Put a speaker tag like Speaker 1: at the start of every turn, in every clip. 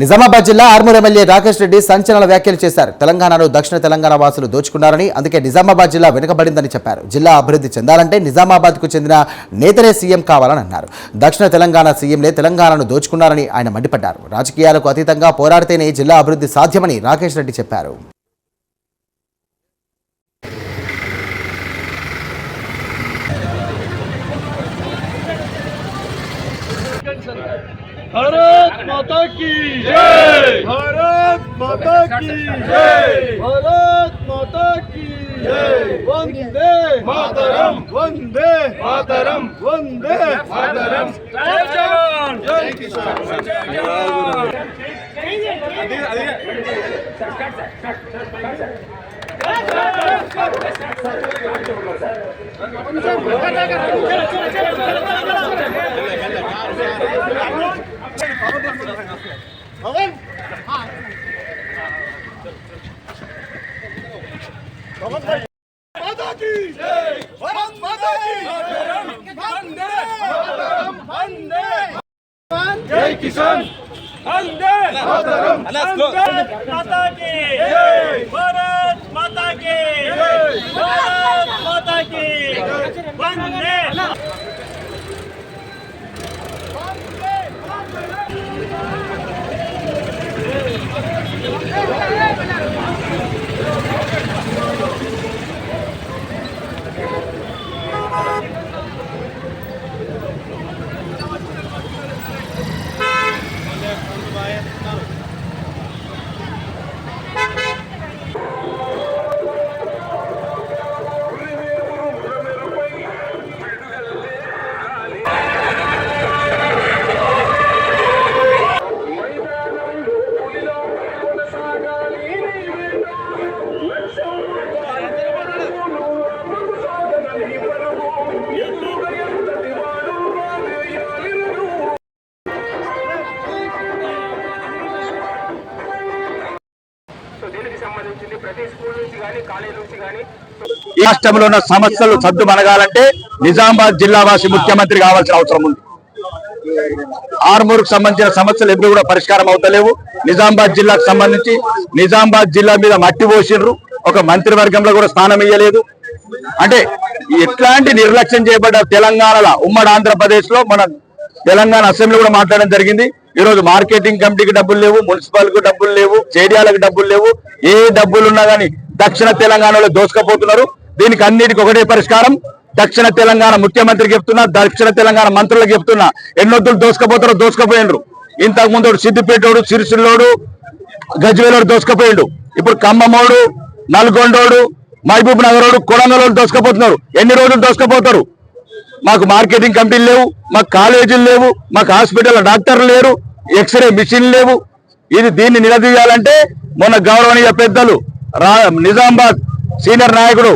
Speaker 1: నిజామాబాద్ జిల్లా ఆర్మూర్ ఎమ్మెల్యే రాకేష్ రెడ్డి సంచలన వ్యాఖ్యలు చేశారు. తెలంగాణను దక్షిణ తెలంగాణ వాసులు దోచుకున్నారని అందుకే నిజామాబాద్ జిల్లా వెనుకబడిందని చెప్పారు. జిల్లా అభివృద్ధి చెందాలంటే నిజామాబాద్కు చెందిన నేతనే సీఎం కావాలని అన్నారు. దక్షిణ తెలంగాణ సీఎంలే తెలంగాణను దోచుకున్నారని ఆయన మండిపడ్డారు. రాజకీయాలకు అతీతంగా పోరాడితేనే జిల్లా అభివృద్ధి సాధ్యమని రాకేష్ రెడ్డి చెప్పారు.
Speaker 2: भारत माता की जय। भारत माता की जय। भारत माता की जय। वंदे मातरम। वंदे मातरम। वंदे मातरम। जय जवान। जय किसान। जय जवान। माता जय भारत माता की वंदे मातरम वंदे जय किसान वंदे मातरम
Speaker 3: भारत माता की
Speaker 2: जय
Speaker 3: भारत माता की
Speaker 2: जय
Speaker 3: भारत
Speaker 4: దీనికి సంబంధించింది? ప్రతి స్కూల్ నుంచి కానీ కాలేజ్ నుంచి కానీ
Speaker 5: ఈ రాష్ట్రంలో ఉన్న సమస్యలు సద్దు మనగాలంటే నిజామాబాద్ జిల్లా వాసి ముఖ్యమంత్రి కావాల్సిన అవసరం ఉంది. ఆర్మూర్కు సంబంధించిన సమస్యలు ఎప్పుడు కూడా పరిష్కారం అవుతలేవు. నిజామాబాద్ జిల్లాకు సంబంధించి నిజామాబాద్ జిల్లా మీద మట్టి పోసినరు ఒక మంత్రివర్గంలో కూడా స్థానం ఇయ్యలేదు. అంటే ఎట్లాంటి నిర్లక్ష్యం చేయబడ్డ తెలంగాణలో ఉమ్మడి ఆంధ్రప్రదేశ్లో మన తెలంగాణ అసెంబ్లీ కూడా మాట్లాడడం జరిగింది. ఈ రోజు మార్కెటింగ్ కమిటీకి డబ్బులు లేవు మున్సిపల్కు డబ్బులు లేవు చేడియాలకు డబ్బులు లేవు. ఏ డబ్బులు ఉన్నా గానీ దక్షిణ తెలంగాణలో దోసుకపోతున్నారు. దీనికి అన్నిటికీ ఒకటే పరిష్కారం. దక్షిణ తెలంగాణ ముఖ్యమంత్రికి చెప్తున్నా దక్షిణ తెలంగాణ మంత్రులకు చెప్తున్నా. ఎన్నొద్దులు దోసుకపోతారో దోసుకపోయినరు ఇంతకు ముందు సిద్దిపేటోడు సిరిసిల్లోడు గజ్వేలోడు దోసుకపోయిండు. ఇప్పుడు ఖమ్మమోడు నల్గొండోడు మహబూబ్ నగరోడు కొడంగలోడు దోసుకపోతున్నారు. ఎన్ని రోజులు దోసుకపోతారు? మాకు మార్కెటింగ్ కంపెనీలు లేవు మాకు కాలేజీలు లేవు మాకు హాస్పిటల్ డాక్టర్లు లేరు ఎక్స్రే మిషన్ లేవు. ఇది దీన్ని నిలదీయాలంటే మొన్న గౌరవనీయ పెద్దలు రా నిజామాబాద్ సీనియర్ నాయకుడు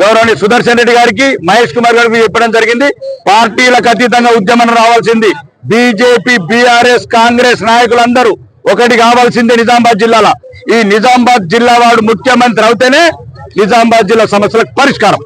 Speaker 5: గౌరవనీయ సుదర్శన్ రెడ్డి గారికి మహేష్ కుమార్ గారికి చెప్పడం జరిగింది. పార్టీలకు అతీతంగా ఉద్యమం రావాల్సింది. బీజేపీ బీఆర్ఎస్ కాంగ్రెస్ నాయకులందరూ ఒకటి కావాల్సిందే నిజామాబాద్ జిల్లాలో. ఈ నిజామాబాద్ జిల్లా వాడు ముఖ్యమంత్రి అవుతేనే నిజామాబాద్ జిల్లా సమస్యలకు పరిష్కారం.